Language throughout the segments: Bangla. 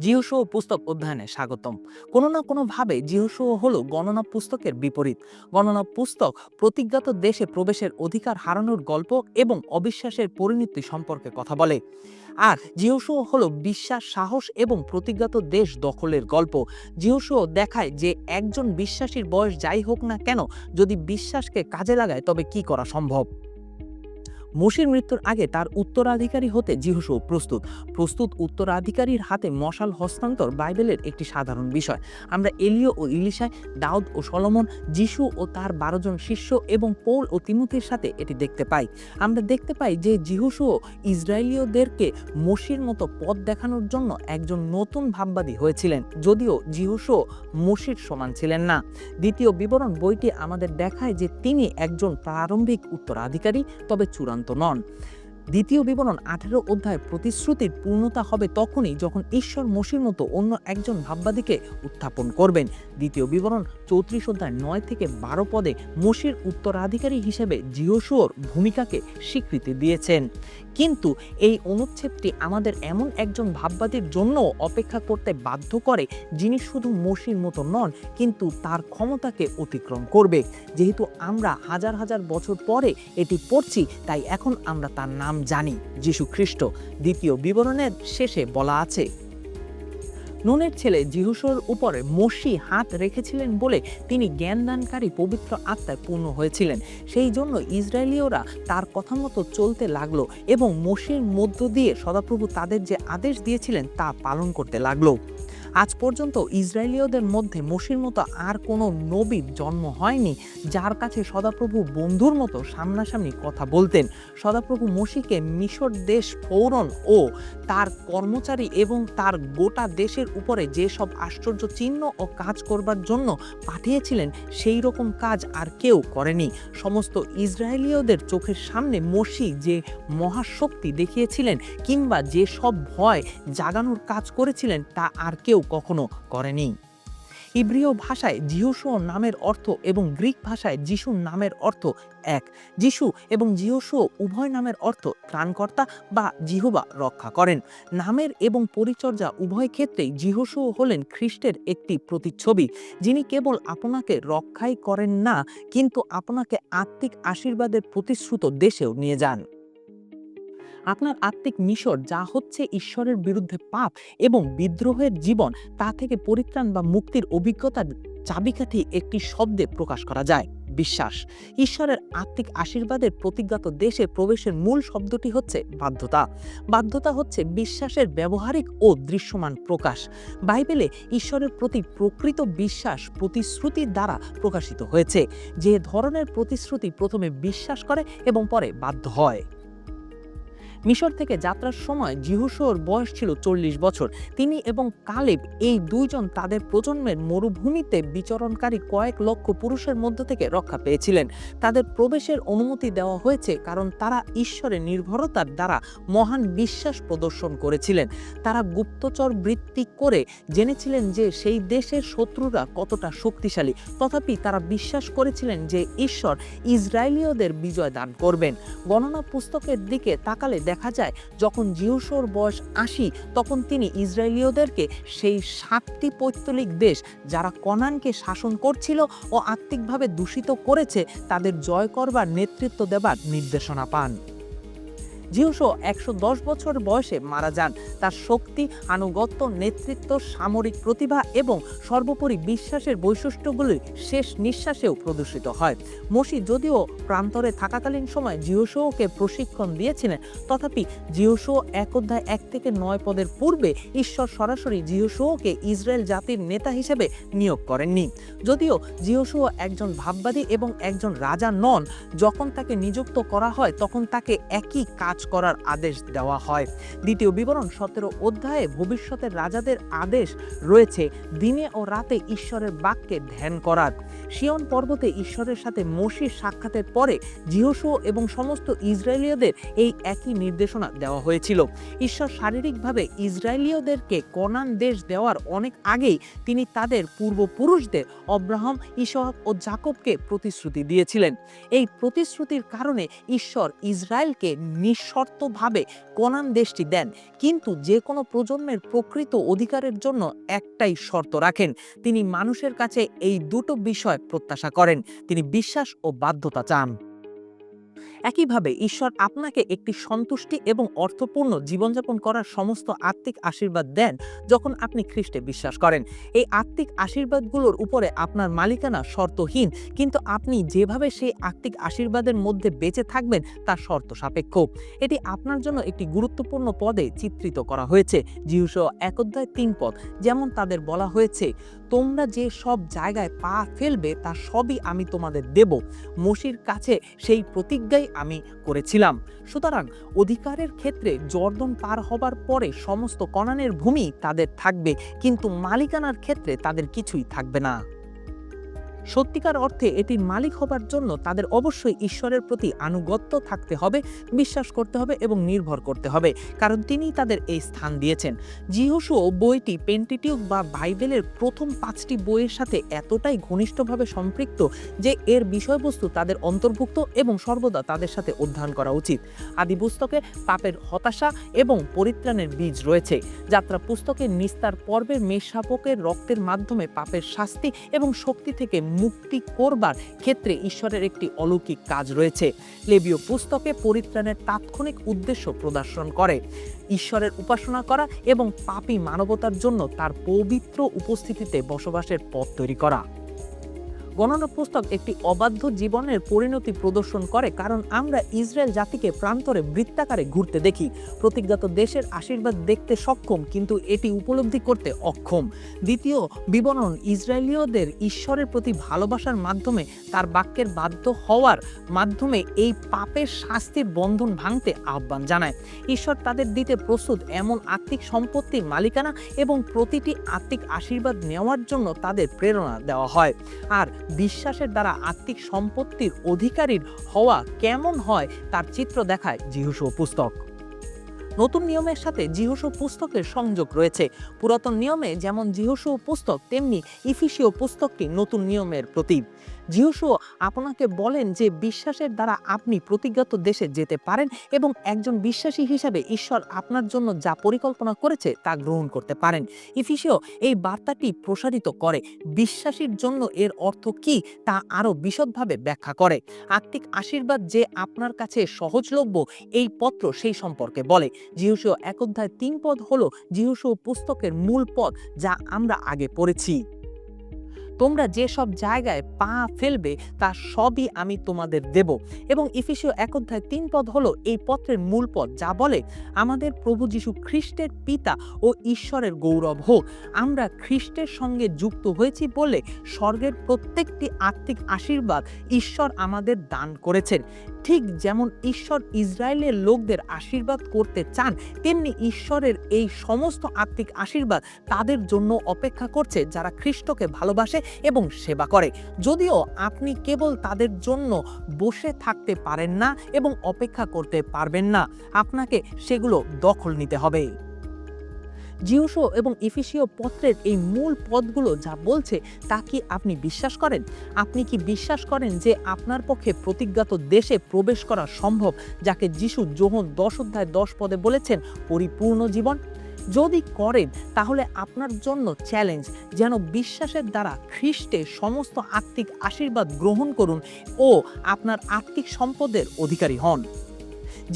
জিহুসো পুস্তক অধ্যয়নে স্বাগতম। কোনো না কোনোভাবে জিহুসো হলো গণনা পুস্তকের বিপরীত। গণনা পুস্তক প্রতিজ্ঞাত দেশে প্রবেশের অধিকার হারানোর গল্প এবং অবিশ্বাসের পরিণতি সম্পর্কে কথা বলে। আর জিহুসো হলো বিশ্বাস, সাহস এবং প্রতিজ্ঞাত দেশ দখলের গল্প। জিহুসো দেখায় যে একজন বিশ্বাসীর বয়স যাই হোক না কেন, যদি বিশ্বাসকে কাজে লাগায় তবে কি করা সম্ভব? মোশির মৃত্যুর আগে তার উত্তরাধিকারী হতে জিহুসু প্রস্তুত। প্রস্তুত উত্তরাধিকারীর হাতে মশাল হস্তান্তর বাইবেলের একটি সাধারণ বিষয়। আমরা এলিও ও ইলিশায় দাউদ ও সলমন, যিশু ও তার বারো জন শিষ্য এবং পৌল ও তিমুথির সাথে এটি দেখতে পাই। আমরা দেখতে পাই যে জিহুসুও ইসরায়েলীয়দেরকে মসির মতো পথ দেখানোর জন্য একজন নতুন ভাববাদী হয়েছিলেন। যদিও জিহুসুও মসির সমান ছিলেন না। দ্বিতীয় বিবরণ বইটি আমাদের দেখায় যে তিনি একজন প্রারম্ভিক উত্তরাধিকারী, তবে চূড়ান্ত নন দ্বিতীয় বিবরণ আঠেরো অধ্যায় প্রতিশ্রুতির পূর্ণতা হবে তখনই যখন ঈশ্বর মসির মতো অন্য একজন ভাববাদীকে উত্থাপন করবেন। দ্বিতীয় বিবরণ চৌত্রিশ অধ্যায় নয় থেকে বারো পদে মসির উত্তরাধিকারী হিসেবে জিওসুয়োর ভূমিকাকে স্বীকৃতি দিয়েছেন। কিন্তু এই অনুচ্ছেদটি আমাদের এমন একজন ভাববাদীর জন্য অপেক্ষা করতে বাধ্য করে যিনি শুধু মসির মতো নন, কিন্তু তার ক্ষমতাকে অতিক্রম করবে। যেহেতু আমরা হাজার হাজার বছর পরে এটি পড়ছি, তাই এখন আমরা তার নাম জানি যীশু খ্রিস্ট দ্বিতীয় বিবরণের শেষে বলা আছে। নুনের ছেলে জিহুসোর উপরে মসি হাত রেখেছিলেন বলে তিনি জ্ঞানদানকারী পবিত্র আত্মায় পূর্ণ হয়েছিলেন। সেই জন্য ইসরায়েলীয়রা তার কথা মতো চলতে লাগল এবং মসির মধ্য দিয়ে সদাপ্রভু তাদের যে আদেশ দিয়েছিলেন তা পালন করতে লাগল। আজ পর্যন্ত ইসরায়েলীয়দের মধ্যে মসির মতো আর কোনো নবীর জন্ম হয়নি, যার কাছে সদাপ্রভু বন্ধুর মতো সামনাসামনি কথা বলতেন। সদাপ্রভু মসিকে মিশর দেশ ফৌরন ও তার কর্মচারী এবং তার গোটা দেশের উপরে যেসব আশ্চর্য চিহ্ন ও কাজ করবার জন্য পাঠিয়েছিলেন, সেই রকম কাজ আর কেউ করেনি। সমস্ত ইসরায়েলীয়দের চোখের সামনে মসি যে মহাশক্তি দেখিয়েছিলেন কিংবা যে সব ভয় জাগানোর কাজ করেছিলেন, তা আর কেউ কখনো করেনি। ইব্রিয় ভাষায় জিহুসু নামের অর্থ এবং গ্রিক ভাষায় যিশু নামের অর্থ এক। যিশু এবং জিহুসু উভয় নামের অর্থ ত্রাণকর্তা বা জিহুবা রক্ষা করেন। নামের এবং পরিচর্যা উভয় ক্ষেত্রেই জিহুসু হলেন খ্রিস্টের একটি প্রতিচ্ছবি, যিনি কেবল আপনাকে রক্ষাই করেন না, কিন্তু আপনাকে আত্মিক আশীর্বাদের প্রতিশ্রুত দেশেও নিয়ে যান। আপনার আত্মিক মিশর যা হচ্ছে ঈশ্বরের বিরুদ্ধে পাপ এবং বিদ্রোহের জীবন, তা থেকে পরিত্রাণ বা মুক্তির অভিজ্ঞতার চাবিকাঠি একটি শব্দে প্রকাশ করা যায়, বিশ্বাস। ঈশ্বরের আত্মিক আশীর্বাদের প্রতিজ্ঞাত দেশে প্রবেশের মূল শব্দটি হচ্ছে বাধ্যতা। বাধ্যতা হচ্ছে বিশ্বাসের ব্যবহারিক ও দৃশ্যমান প্রকাশ। বাইবেলে ঈশ্বরের প্রতি প্রকৃত বিশ্বাস প্রতিশ্রুতির দ্বারা প্রকাশিত হয়েছে। যে ধরনের প্রতিশ্রুতি প্রথমে বিশ্বাস করে এবং পরে বাধ্য হয়। মিশর থেকে যাত্রার সময় জিহুসোর বয়স ছিল চল্লিশ বছর। তিনি এবং কালেব এই দুইজন তাদের প্রজন্মের মরুভূমিতে বিচরণকারী কয়েক লক্ষ পুরুষের মধ্য থেকে রক্ষা পেয়েছিলেন। তাদের প্রবেশের অনুমতি দেওয়া হয়েছে কারণ তারা ঈশ্বরের নির্ভরতার দ্বারা মহান বিশ্বাস প্রদর্শন করেছিলেন। তারা গুপ্তচর বৃত্তি করে জেনেছিলেন যে সেই দেশের শত্রুরা কতটা শক্তিশালী। তথাপি তারা বিশ্বাস করেছিলেন যে ঈশ্বর ইসরায়েলীয়দের বিজয় দান করবেন। গণনা পুস্তকের দিকে তাকালে দেখা যায়, যখন জিউসোর বয়স আশি, তখন তিনি ইসরায়েলীয়দেরকে সেই সাতটি পৈতলিক দেশ, যারা কনানকে শাসন করছিল ও আত্মিকভাবে দূষিত করেছে, তাদের জয় করবার নেতৃত্ব দেবার নির্দেশনা পান। জিহুসো একশো বছর বয়সে মারা যান। তার শক্তি, আনুগত্য, নেতৃত্ব, সামরিক প্রতিভা এবং সর্বোপরি বিশ্বাসের বৈশিষ্ট্যগুলি শেষ নিঃশ্বাসেও প্রদর্শিত হয়। মসি যদিও প্রান্তরে থাকাকালীন সময় জিহুসোকে প্রশিক্ষণ দিয়েছিলেন, তথাপি জিহুসো এক অধ্যায় এক থেকে নয় পদের পূর্বে ঈশ্বর সরাসরি জিহুসোকে ইসরায়েল জাতির নেতা হিসেবে নিয়োগ করেননি। যদিও জিহুসো একজন ভাববাদী এবং একজন রাজা নন, যখন তাকে নিযুক্ত করা হয় তখন তাকে একই কাজ করার আদেশ দেওয়া হয়। দ্বিতীয় বিবরণ, সতেরো অধ্যায়ে ভবিষ্যতের রাজাদের আদেশ রয়েছে দিনে ও রাতে ঈশ্বরের বাক্যে ধ্যান করার। শিয়ন পর্বতে ঈশ্বরের সাথে মসির সাক্ষাতের পরে জিহসো এবং সমস্ত ইসরায়েলীয়দের এই একই নির্দেশনা দেওয়া হয়েছিল। ঈশ্বর শারীরিকভাবে ইসরায়েলীয়দেরকে কনান দেশ দেওয়ার অনেক আগেই তিনি তাদের পূর্বপুরুষদের অব্রাহাম, ইসহাক ও জাকবকে প্রতিশ্রুতি দিয়েছিলেন। এই প্রতিশ্রুতির কারণে ঈশ্বর ইসরায়েলকে নিঃস্ব নিঃশর্তভাবে কোনান দেশটি দেন, কিন্তু যে কোনো প্রজন্মের প্রকৃত অধিকারের জন্য একটাই শর্ত রাখেন। তিনি মানুষের কাছে এই দুটো বিষয় প্রত্যাশা করেন। তিনি বিশ্বাস ও বাধ্যতা চান। একইভাবে ঈশ্বর আপনাকে একটি সন্তুষ্টি এবং অর্থপূর্ণ জীবনযাপন করার সমস্ত আত্মিক আশীর্বাদ দেন যখন আপনি খ্রিস্টে বিশ্বাস করেন। এই আত্মিক আশীর্বাদগুলোর উপরে আপনার মালিকানা শর্তহীন, কিন্তু আপনি যেভাবে সেই আত্মিক আশীর্বাদের মধ্যে বেঁচে থাকবেন তা শর্ত সাপেক্ষ। এটি আপনার জন্য একটি গুরুত্বপূর্ণ পদে চিত্রিত করা হয়েছে। জিহুস এক অধ্যায় তিন পদ, যেমন তাদের বলা হয়েছে, তোমরা যে সব জায়গায় পা ফেলবে তা সবই আমি তোমাদের দেব। মসির কাছে সেই প্রতিজ্ঞাই আমি করেছিলাম। সুতরাং অধিকারের ক্ষেত্রে জর্দন পার হবার পরে সমস্ত কনানের ভূমি তাদের থাকবে, কিন্তু মালিকানার ক্ষেত্রে তাদের কিছুই থাকবে না। সত্যিকার অর্থে এটির মালিক হবার জন্য তাদের অবশ্যই ঈশ্বরের প্রতি আনুগত্য থাকতে হবে, বিশ্বাস করতে হবে এবং নির্ভর করতে হবে, কারণ তিনি তাদের এই স্থান দিয়েছেন। জিহসুও বইটি পেন্টিটিউক বা বাইবেলের প্রথম পাঁচটি বইয়ের সাথে এতটাই ঘনিষ্ঠভাবে সম্পৃক্ত যে এর বিষয়বস্তু তাদের অন্তর্ভুক্ত এবং সর্বদা তাদের সাথে অধ্যয়ন করা উচিত। আদি পুস্তকে পাপের হতাশা এবং পরিত্রাণের বীজ রয়েছে। যাত্রা পুস্তকের নিস্তার পর্বের মেষাপকের রক্তের মাধ্যমে পাপের শাস্তি এবং শক্তি থেকে মুক্তি করবার ক্ষেত্রে ঈশ্বরের একটি অলৌকিক কাজ রয়েছে। লেবীয় পুস্তকে পরিত্রাণের তাৎক্ষণিক উদ্দেশ্য প্রদর্শন করে। ঈশ্বরের উপাসনা করা এবং পাপী মানবতার জন্য তার পবিত্র উপস্থিতিতে বসবাসের পথ তৈরি করা। গণনা পুস্তক একটি অবাধ্য জীবনের পরিণতি প্রদর্শন করে, কারণ আমরা ইসরায়েল জাতিকে প্রান্তরে বৃত্তাকারে ঘুরতে দেখি। প্রতিজ্ঞাত দেশের আশীর্বাদ দেখতে সক্ষম, কিন্তু এটি উপলব্ধি করতে অক্ষম। দ্বিতীয়, বিবরণ ইসরায়েলীয়দের ঈশ্বরের প্রতি ভালোবাসার মাধ্যমে তার বাক্যের বাধ্য হওয়ার মাধ্যমে এই পাপের শাস্তির বন্ধন ভাঙতে আহ্বান জানায়। ঈশ্বর তাদের দিতে প্রস্তুত, এমন আত্মিক সম্পত্তির মালিকানা এবং প্রতিটি আত্মিক আশীর্বাদ নেওয়ার জন্য তাদের প্রেরণা দেওয়া হয়। আর বিশ্বাসের দ্বারা আত্মিক সম্পত্তির অধিকারীর হওয়া কেমন হয় তার চিত্র দেখায় জিহুসু পুস্তক। নতুন নিয়মের সাথে জিহুসু পুস্তকের সংযোগ রয়েছে। পুরাতন নিয়মে যেমন জিহুসু পুস্তক, তেমনি ইফিসীয় পুস্তকটি নতুন নিয়মের প্রতীক। জিহুসু আপনাকে বলেন যে বিশ্বাসের দ্বারা আপনি প্রতিজ্ঞাত দেশে যেতে পারেন এবং একজন বিশ্বাসী হিসাবে ঈশ্বর আপনার জন্য যা পরিকল্পনা করেছে তা গ্রহণ করতে পারেন। ইফিসীয় এই বার্তাটি প্রসারিত করে, বিশ্বাসীর জন্য এর অর্থ কি তা আরও বিশদভাবে ব্যাখ্যা করে। আত্মিক আশীর্বাদ যে আপনার কাছে সহজলভ্য, এই পত্র সেই সম্পর্কে বলে। জিহুসীয় এক অধ্যায় তিন পদ হল জিহুসীয় পুস্তকের মূল পদ যা আমরা আগে পড়েছি। তোমরা যেসব জায়গায় পা ফেলবে, তা সবই আমি তোমাদের দেব। এবং ইফিসীয় এক অধ্যায় তিন পদ হলো এই পত্রের মূল পদ, যা বলে, আমাদের প্রভু যীশু খ্রিস্টের পিতা ও ঈশ্বরের গৌরব হোক। আমরা খ্রিস্টের সঙ্গে যুক্ত হয়েছি বলে স্বর্গের প্রত্যেকটি আত্মিক আশীর্বাদ ঈশ্বর আমাদের দান করেছেন। ঠিক যেমন ঈশ্বর ইসরায়েলের লোকদের আশীর্বাদ করতে চান, তেমনি ঈশ্বরের এই সমস্ত আত্মিক আশীর্বাদ তাদের জন্য অপেক্ষা করছে, যারা খ্রিস্টকে ভালোবাসে এবং সেবা করে। যদিও আপনি কেবল তাদের জন্য বসে থাকতে পারেন না এবং অপেক্ষা করতে পারবেন না, আপনাকে সেগুলো দখল নিতে হবে। জিওসো এবং ইফিসীয় পত্রের এই মূল পদগুলো যা বলছে, তা কি আপনি বিশ্বাস করেন? আপনি কি বিশ্বাস করেন যে আপনার পক্ষে প্রতিজ্ঞাত দেশে প্রবেশ করা সম্ভব, যাকে যিশু যোহন দশ অধ্যায় দশ পদে বলেছেন, পরিপূর্ণ জীবন? যদি করেন, তাহলে আপনার জন্য চ্যালেঞ্জ যেন বিশ্বাসের দ্বারা খ্রিস্টে সমস্ত আত্মিক আশীর্বাদ গ্রহণ করুন ও আপনার আত্মিক সম্পদের অধিকারী হন।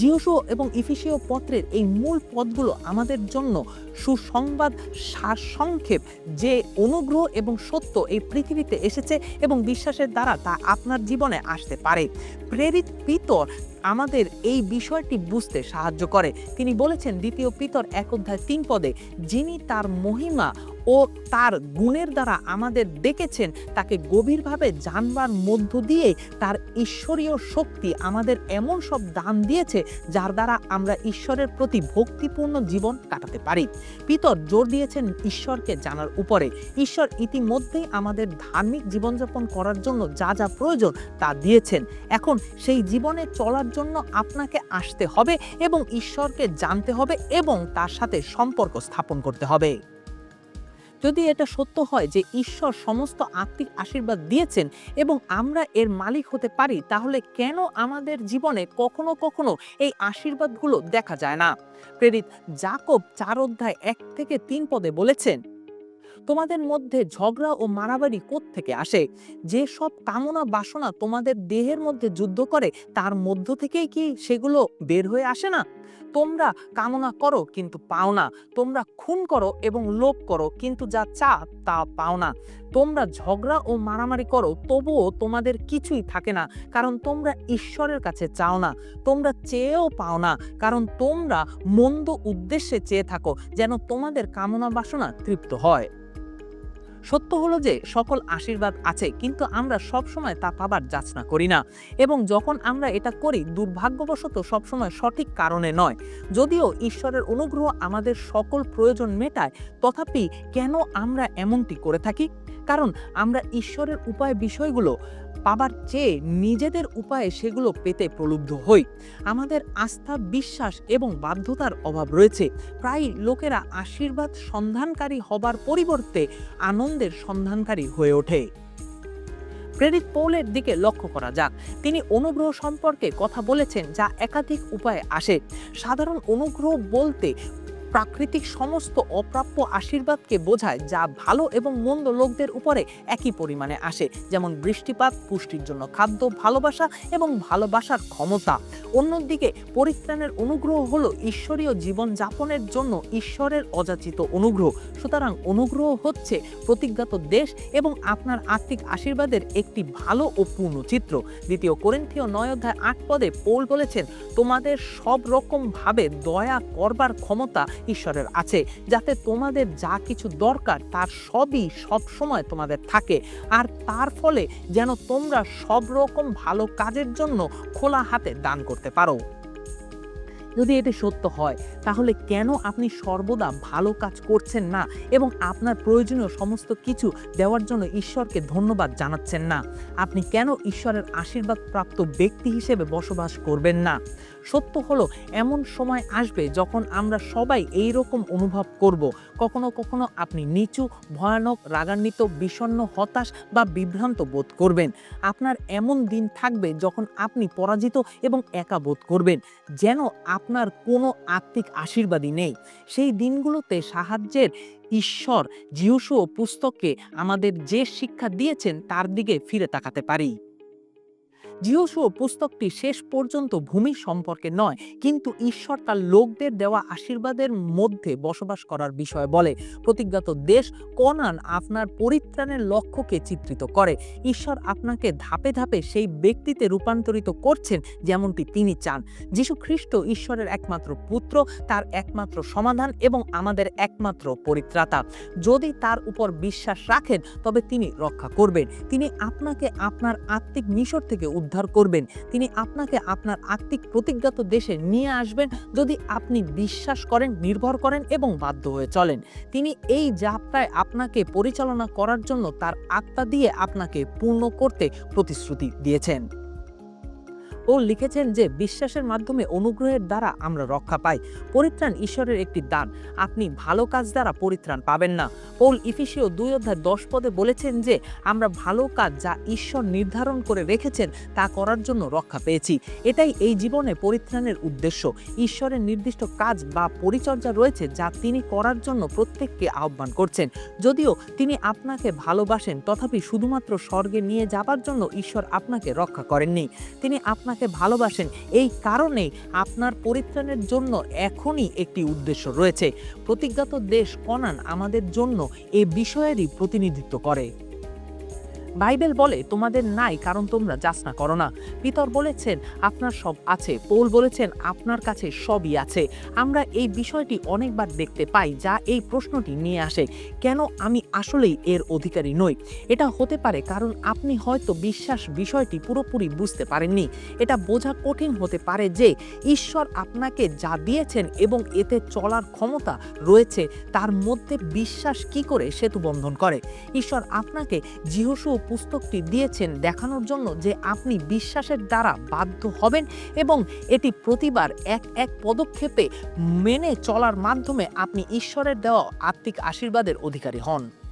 জিওসো এবং ইফিসীয় পত্রের এই মূল পদগুলো আমাদের জন্য সুসংবাদ সারসংক্ষেপ, যে অনুগ্রহ এবং সত্য এই পৃথিবীতে এসেছে এবং বিশ্বাসের দ্বারা তা আপনার জীবনে আসতে পারে। প্রেরিত পিতর আমাদের এই বিষয়টি বুঝতে সাহায্য করে। তিনি বলেছেন, দ্বিতীয় পিতর এক অধ্যায় তিন পদে, যিনি তার মহিমা ও তার গুণের দ্বারা আমাদের ডেকেছেন তাকে গভীরভাবে জানবার মধ্য দিয়ে তার ঈশ্বরীয় শক্তি আমাদের এমন সব দান দিয়েছে, যার দ্বারা আমরা ঈশ্বরের প্রতি ভক্তিপূর্ণ জীবন কাটাতে পারি। পিতর জোর দিয়েছেন ঈশ্বরকে জানার উপরে। ঈশ্বর ইতিমধ্যেই আমাদের ধার্মিক জীবনযাপন করার জন্য যা যা প্রয়োজন তা দিয়েছেন। এখন সেই জীবনে চলার জন্য আপনাকে আসতে হবে এবং ঈশ্বরকে জানতে হবে এবং তার সাথে সম্পর্ক স্থাপন করতে হবে। যদি এটা সত্য হয় যে ঈশ্বর সমস্ত আত্মিক আশীর্বাদ দিয়েছেন এবং আমরা এর মালিক হতে পারি, তাহলে কেন আমাদের জীবনে কখনো কখনো এই আশীর্বাদগুলো দেখা যায় না? প্রেরিত জাকব চার অধ্যায় এক থেকে তিন পদে বলেছেন তোমাদের মধ্যে ঝগড়া ও মারামারি থেকে আসে? যে সব কামনা বাসনা তোমাদের দেহের মধ্যে যুদ্ধ করে, তার মধ্য থেকেই কি সেগুলো বের হয়ে আসে না? তোমরা কামনা করো কিন্তু পাও না। তোমরা খুন করো এবং লোভ করো কিন্তু যা চা, তা পাও না। তোমরা ঝগড়া ও মারামারি করো, তবুও তোমাদের কিছুই থাকে না, কারণ তোমরা ঈশ্বরের কাছে চাও না। তোমরা চেয়েও পাও না, কারণ তোমরা মন্দ উদ্দেশ্যে চেয়ে থাকো, যেন তোমাদের কামনা বাসনা তৃপ্ত হয়। সত্য হলো যে সকল আশীর্বাদ আছে, কিন্তু আমরা সব সময় তা পাবার যাচনা করি না। এবং যখন আমরা এটা করি, দুর্ভাগ্যবশত সবসময় সঠিক কারণে নয়। যদিও ঈশ্বরের অনুগ্রহ আমাদের সকল প্রয়োজন মেটায়, তথাপি কেন আমরা এমনটি করে থাকি? কারণ আমরা ঈশ্বরের উপায় বিষয়গুলো পাবার চেয়ে নিজেদের উপায়ে সেগুলো পেতে প্রলুব্ধ হই। আমাদের আস্থা, বিশ্বাস এবং বাধ্যতার অভাব রয়েছে। প্রায় লোকেরা আশীর্বাদ সন্ধানকারী হবার পরিবর্তে আনন্দের সন্ধানকারী হয়ে ওঠে। প্রেরিত পৌলের দিকে লক্ষ্য করা যাক। তিনি অনুগ্রহ সম্পর্কে কথা বলেছেন যা একাধিক উপায়ে আসে। সাধারণ অনুগ্রহ বলতে প্রাকৃতিক সমস্ত অপ্রাপ্য আশীর্বাদকে বোঝায় যা ভালো এবং মন্দ লোকদের উপরে একই পরিমাণে আসে, যেমন বৃষ্টিপাত, পুষ্টির জন্য খাদ্য, ভালোবাসা এবং ভালোবাসার ক্ষমতা। অন্যদিকে পরিত্রাণের অনুগ্রহ হলো ঈশ্বরীয় জীবন যাপনের জন্য ঈশ্বরের অযাচিত অনুগ্রহ। সুতরাং অনুগ্রহ হচ্ছে প্রতিজ্ঞাত দেশ এবং আপনার আর্থিক আশীর্বাদের একটি ভালো ও পূর্ণ চিত্র। দ্বিতীয় করিন্থীয় নয় অধ্যায় আট পদে পৌল বলেছেন, তোমাদের সব রকম ভাবে দয়া করবার ক্ষমতা ঈশ্বরের আছে, যাতে তোমাদের যা কিছু দরকার তার সবই সব সময় তোমাদের থাকে। আর তার ফলে যেন তোমরা সব রকম ভালো কাজের জন্য খোলা হাতে দান করতে পারো। যদি এটি সত্য হয়, তাহলে কেন আপনি সর্বদা ভালো কাজ করছেন না এবং আপনার প্রয়োজনীয় সমস্ত কিছু দেওয়ার জন্য ঈশ্বরকে ধন্যবাদ জানাচ্ছেন না? আপনি কেন ঈশ্বরের আশীর্বাদ প্রাপ্ত ব্যক্তি হিসেবে বসবাস করবেন না? সত্য হলো, এমন সময় আসবে যখন আমরা সবাই এই রকম অনুভব করব। কখনো কখনো আপনি নিচু, ভয়ানক, রাগান্বিত, বিষণ্ণ, হতাশ বা বিভ্রান্ত বোধ করবেন। আপনার এমন দিন থাকবে যখন আপনি পরাজিত এবং একা বোধ করবেন। যেন আপনার কোনো আত্মিক আশীর্বাদই নেই। সেই দিনগুলোতে সাহায্যের ঈশ্বর জিহুসু পুস্তককে আমাদের যে শিক্ষা দিয়েছেন তার দিকে ফিরে তাকাতে পারি। জিহসুও পুস্তকটি শেষ পর্যন্ত ভূমি সম্পর্কে নয়, কিন্তু ঈশ্বর তার লোকদের দেওয়া আশীর্বাদের মধ্যে বসবাস করার বিষয় বলে। প্রতিজ্ঞাত দেশ কনান আপনার পরিত্রাণের লক্ষ্যকে চিত্রিত করে। ঈশ্বর আপনাকে ধাপে ধাপে সেই ব্যক্তিতে রূপান্তরিত করছেন যেমনটি তিনি চান। যীশু খ্রিস্ট ঈশ্বরের একমাত্র পুত্র, তার একমাত্র সমাধান এবং আমাদের একমাত্র পরিত্রাতা। যদি তার উপর বিশ্বাস রাখেন, তবে তিনি রক্ষা করবেন। তিনি আপনাকে আপনার আত্মিক মিশর থেকে উদ্ধার করবেন। তিনি আপনাকে আপনার আত্মিক প্রতিজ্ঞাত দেশে নিয়ে আসবেন যদি আপনি বিশ্বাস করেন, নির্ভর করেন এবং বাধ্য হয়ে চলেন। তিনি এই যাত্রায় আপনাকে পরিচালনা করার জন্য তার আত্মা দিয়ে আপনাকে পূর্ণ করতে প্রতিশ্রুতি দিয়েছেন। ও লিখেছেন যে, বিশ্বাসের মাধ্যমে অনুগ্রহের দ্বারা আমরা রক্ষা পাই। পরিত্রাণ ঈশ্বরের একটি দান। আপনি ভালো কাজ দ্বারা পরিত্রাণ পাবেন না। পৌল ইফিসীয় দুই অধ্যায় দশ পদে বলেছেন যে, আমরা ভালো কাজ যা ঈশ্বর নির্ধারণ করে রেখেছেন, তা করার জন্য রক্ষা পেয়েছি। এটাই এই জীবনে পরিত্রাণের উদ্দেশ্য। ঈশ্বরের নির্দিষ্ট কাজ বা পরিচর্যা রয়েছে যা তিনি করার জন্য প্রত্যেককে আহ্বান করছেন। যদিও তিনি আপনাকে ভালোবাসেন, তথাপি শুধুমাত্র স্বর্গে নিয়ে যাবার জন্য ঈশ্বর আপনাকে রক্ষা করেননি। তিনি আপনাকে আপনাকে ভালোবাসেন। এই কারণে আপনার পরিত্রাণের জন্য এখনই একটি উদ্দেশ্য রয়েছে। প্রতিজ্ঞাত দেশ কনান আমাদের জন্য এ বিষয়েরই প্রতিনিধিত্ব করে। বাইবেল বলে, তোমাদের নাই কারণ তোমরা যাচনা করো না। পিতর বলেছেন, আপনার সব আছে। পৌল বলেছেন, আপনার কাছে সবই আছে। আমরা এই বিষয়টি অনেকবার দেখতে পাই, যা এই প্রশ্নটি নিয়ে আসে, কেন আমি আসলেই এর অধিকারী নই? এটা হতে পারে কারণ আপনি হয়তো বিশ্বাস বিষয়টি পুরোপুরি বুঝতে পারেননি। এটা বোঝা কঠিন হতে পারে যে, ঈশ্বর আপনাকে যা দিয়েছেন এবং এতে চলার ক্ষমতা রয়েছে, তার মধ্যে বিশ্বাস কি করে সেতু বন্ধন করে? ঈশ্বর আপনাকে জিহসু পুস্তকটি দিয়েছেন দেখানোর জন্য যে আপনি বিশ্বাসের দ্বারা বাধ্য হবেন এবং এটি প্রতিবার এক এক পদক্ষেপে মেনে চলার মাধ্যমে আপনি ঈশ্বরের দেওয়া আত্মিক আশীর্বাদের অধিকারী হন।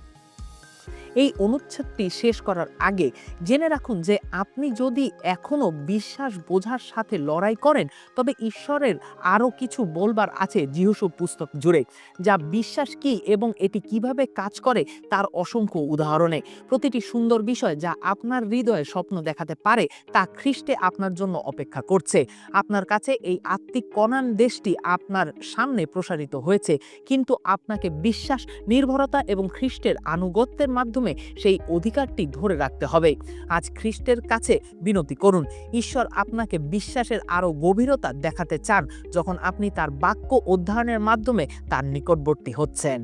এই অনুচ্ছেদটি শেষ করার আগে জেনে রাখুন যে আপনি যদি এখনও বিশ্বাস বোঝার সাথে লড়াই করেন, তবে ঈশ্বরের আরও কিছু বলবার আছে জিহুসু পুস্তক জুড়ে, যা বিশ্বাস কি এবং এটি কীভাবে কাজ করে তার অসংখ্য উদাহরণে। প্রতিটি সুন্দর বিষয় যা আপনার হৃদয়ে স্বপ্ন দেখাতে পারে, তা খ্রিস্টে আপনার জন্য অপেক্ষা করছে। আপনার কাছে এই আত্মিক কনান দেশটি আপনার সামনে প্রসারিত হয়েছে, কিন্তু আপনাকে বিশ্বাস, নির্ভরতা এবং খ্রিস্টের আনুগত্যের মাধ্যমে সেই অধিকারটি ধরে রাখতে হবে। আজ খ্রিস্টের কাছে বিনতি করুন, ঈশ্বর আপনাকে বিশ্বাসের আরও গভীরতা দেখাতে চান যখন আপনি তার বাক্য অধ্যয়নের মাধ্যমে তার নিকটবর্তী হচ্ছেন।